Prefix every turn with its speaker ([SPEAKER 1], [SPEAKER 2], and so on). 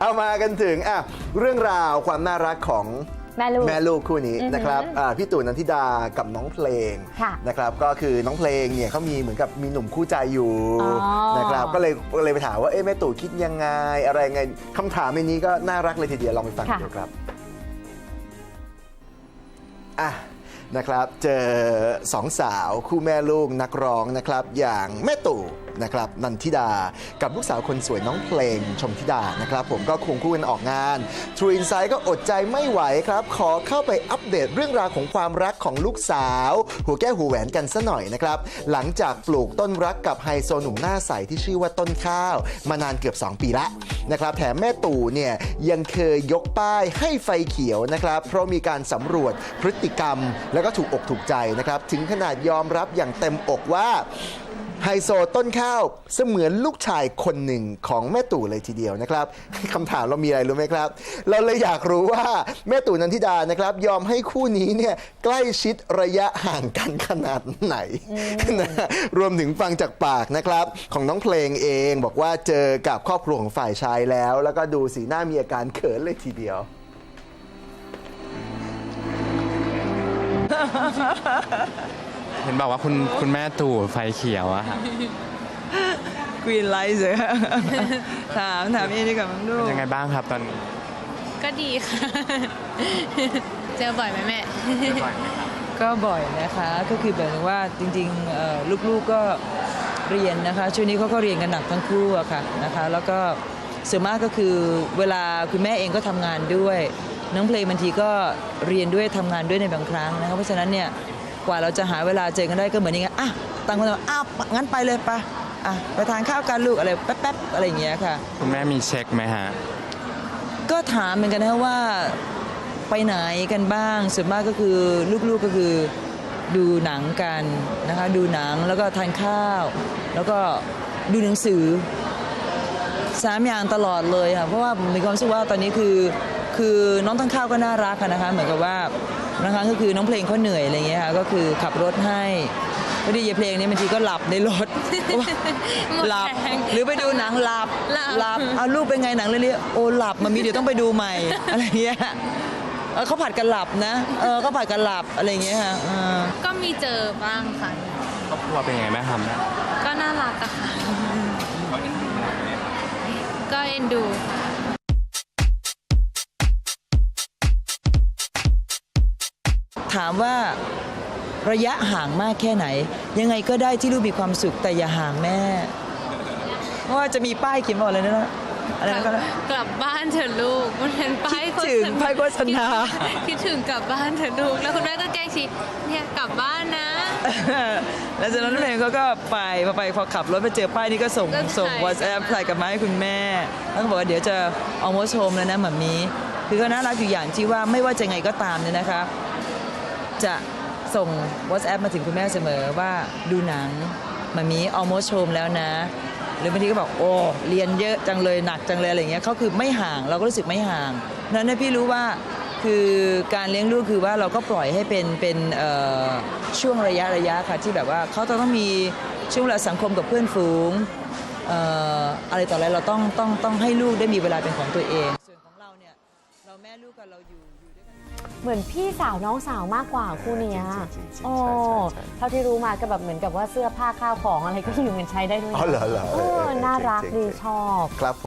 [SPEAKER 1] เอามากันถึงอะเรื่องราวความน่ารักของ
[SPEAKER 2] แม่ลูก
[SPEAKER 1] แม่ลูกคู่นี้
[SPEAKER 2] อือหือ
[SPEAKER 1] นะครับอ่าพี่ตู่นันทิดากับน้องเพลง
[SPEAKER 2] ค่ะ
[SPEAKER 1] นะครับก็คือน้องเพลงเนี่ยเขามีเหมือนกับมีหนุ่มคู่ใจอยู่
[SPEAKER 2] อ๋อ
[SPEAKER 1] นะครับก็เลยก็เลยไปถามว่าเอ๊ะแม่ตู่คิดยังไง อะไรยังไงคำถามในนี้ก็น่ารักเลยทีเดียวลองไปฟัง
[SPEAKER 2] ค่ะ
[SPEAKER 1] ดูครับอะ นะครับ เจอสองสาวคู่แม่ลูกนักร้องนะครับ อย่างแม่ตู่นะครับนันทิดา กับลูกสาวคนสวยน้องเพลงชมทิดานะครับ ผมก็ควงคู่กันออกงาน True Insight ก็อดใจไม่ไหวครับ ขอเข้าไปอัปเดตเรื่องราวของความรักของลูกสาว หัวแก้วหัวแหวนกันซะหน่อยนะครับ หลังจากปลูกต้นรักกับไฮโซหนุ่มหน้าใสที่ชื่อว่าต้นข้าว มานานเกือบ 2 ปีละนะครับแถมแม่ตู่เนี่ยยังเคยยกป้ายให้ไฟเขียวนะครับ เพราะมีการสำรวจพฤติกรรมแล้วก็ถูกอกถูกใจนะครับ ถึงขนาดยอมรับอย่างเต็มอกว่าไฮโซต้นข้าวเสมือนลูกชายคนหนึ่งของแม่ตู่เลยทีเดียวนะครับคำถามเรามีอะไรรู้ไหมครับ เราเลยอยากรู้ว่าแม่ตู่นันทิดานะครับ ยอมให้คู่นี้เนี่ยใกล้ชิดระยะห่างกันขนาดไหนนะรวมถึงฟังจากปากนะครับ ของน้องเพลงเองบอกว่าเจอกับครอบครัวของฝ่ายชายแล้ว แล้วก็ดูสีหน้ามีอาการเขินเลยทีเดียว
[SPEAKER 3] เห็นบอกว่าคุณคุณแม่ตู่ไฟเขียวอะค่ะ
[SPEAKER 4] กรีนไลท์เลยถามถามเองดีกว่ามั้งลู
[SPEAKER 3] เป็น
[SPEAKER 4] ก
[SPEAKER 3] ยังไงบ้างครับตอนนี้
[SPEAKER 5] ก็ดีค่ะ เจอบ่อยไหมแม่
[SPEAKER 4] ก็บ่อยนะคะก็คือแบบว่าจริงๆเอ่อลูกๆก็เรียนนะคะช่วงนี้เขาก็เรียนกันหนักทั้งคู่อะค่ะนะคะ แล้วก็ส่วนมากก็คือเวลาคุณแม่เองก็ทำงานด้วย น้องเพลงบางทีก็เรียนด้วยทำงานด้วยในบางครั้งนะคะเพราะฉะนั้นเนี่ยกว่าเราจะหาเวลาเจอกันได้ก็เหมือนอย่างเงี้ยอะต่างคนต่างอ้าวงั้นไปเลยไปอะไปทานข้าวกันลูกอะไรแป๊บๆอะไรอย่างเงี้ยค่ะ
[SPEAKER 3] คุณแม่มีเช็คไหมฮะ
[SPEAKER 4] ก็ถามเหมือนกันนะว่าไปไหนกันบ้างส่วนมากก็คือลูกๆก็คือดูหนังกันนะคะดูหนังแล้วก็ทานข้าว แล้วก็ดูหนังสือสามอย่างตลอดเลยค่ะเพราะว่ามีความรู้สึกว่าตอนนี้คือ คือน้องต้นข้าวก็น่ารักอะนะคะ เหมือนกับว่าบางครั้งก็คือน้องเพลงเขาเหนื่อยอะไรเงี้ยค่ะก็คือขับรถให้พอดียายเพลงนี้บางทีก็หลับในรถหลับ
[SPEAKER 5] แรง
[SPEAKER 4] หรือไปดูหนังหลับ
[SPEAKER 5] หลับ
[SPEAKER 4] หลับเอาลูกเป็นไงหนังเรื่องนี้โอ้หลับมันมีเดี๋ยวต้องไปดูใหม่อะไรเงี้ยเออเขาผัดกันหลับนะเออเขาผัดกันหลับอะไรเงี้ยค่ะเออ
[SPEAKER 5] ก็มีเจอบ้างค่ะ
[SPEAKER 3] ครอบครัวเป็นยังไงบ้างครับ
[SPEAKER 5] ก็น่ารักอะค่ะก็เอ็นดูค่ะ
[SPEAKER 4] ถามว่าระยะห่างมากแค่ไหน ยังไงก็ได้ที่ลูกมีความสุขแต่อย่าห่างแม่เพราะว่าจะมีป้ายเขียนบอกอะไรนะอะไรนะก็นะ
[SPEAKER 5] กลับบ้านเถอะลูกมันเป็นป้ายโฆษ
[SPEAKER 4] คิดถึงป้ายโฆษณา
[SPEAKER 5] คิดถึงกลับบ้านเถอะลูกแล้วคุณแม่ก็แกล้งชี้เนี่ยกลับบ้านนะ
[SPEAKER 4] แล้วจากนั้นเพลงเขาก็ไปพอไปพอขับรถไปเจอป้ายนี้ก็ส่ง
[SPEAKER 5] ก็ถ่าย
[SPEAKER 4] ส่ง WhatsApp ถ่ายกลับมาให้คุณแม่ แล้วก็บอกว่าเดี๋ยวจะเอาโมชมแล้วนะหมามีคือก็น่ารักอยู่อย่างที่ว่าไม่ว่าจะไงก็ตามเนี่ยนะคะ จะส่ง WhatsApp มาถึงคุณแม่เสมอว่าดูหนังมามีเอาโมชมแล้วนะ หรือบางทีก็บอกโอ้เรียนเยอะจังเลยหนักจังเลยอะไรเงี้ยเขาคือไม่ห่างเราก็รู้สึกไม่ห่างนั้นนะพี่รู้ว่าคือการเลี้ยงลูกคือว่าเราก็ปล่อยให้เป็นเป็นช่วงระยะระยะค่ะที่แบบว่าเขาต้องมีช่วงเวลาสังคมกับเพื่อนฝูงออะไรต่ออะไรเราต้องต้องต้องให้ลูกได้มีเวลาเป็นของตัวเอง ส่วนของเราเนี่ยเราแม่ลูกกันเราอยู่
[SPEAKER 2] เหมือนพี่สาวน้องสาวมากกว่าคู่เนี้ย
[SPEAKER 1] จริงๆๆ
[SPEAKER 2] โอ้
[SPEAKER 1] ใช่ใช่ใช่
[SPEAKER 2] เท่าที่รู้มาก็แบบเหมือนกับว่าเสื้อผ้าข้าวของอะไรก็ยืมกันใช้ได้ด้วยนะ
[SPEAKER 1] อ๋อเหรอเหรอ
[SPEAKER 2] เอ
[SPEAKER 1] เออเออ
[SPEAKER 2] อ
[SPEAKER 1] เออ
[SPEAKER 2] น่ารัก
[SPEAKER 1] เจ๋งๆ
[SPEAKER 2] ดี
[SPEAKER 1] เจ๋ง
[SPEAKER 2] ชอบ
[SPEAKER 1] ครับ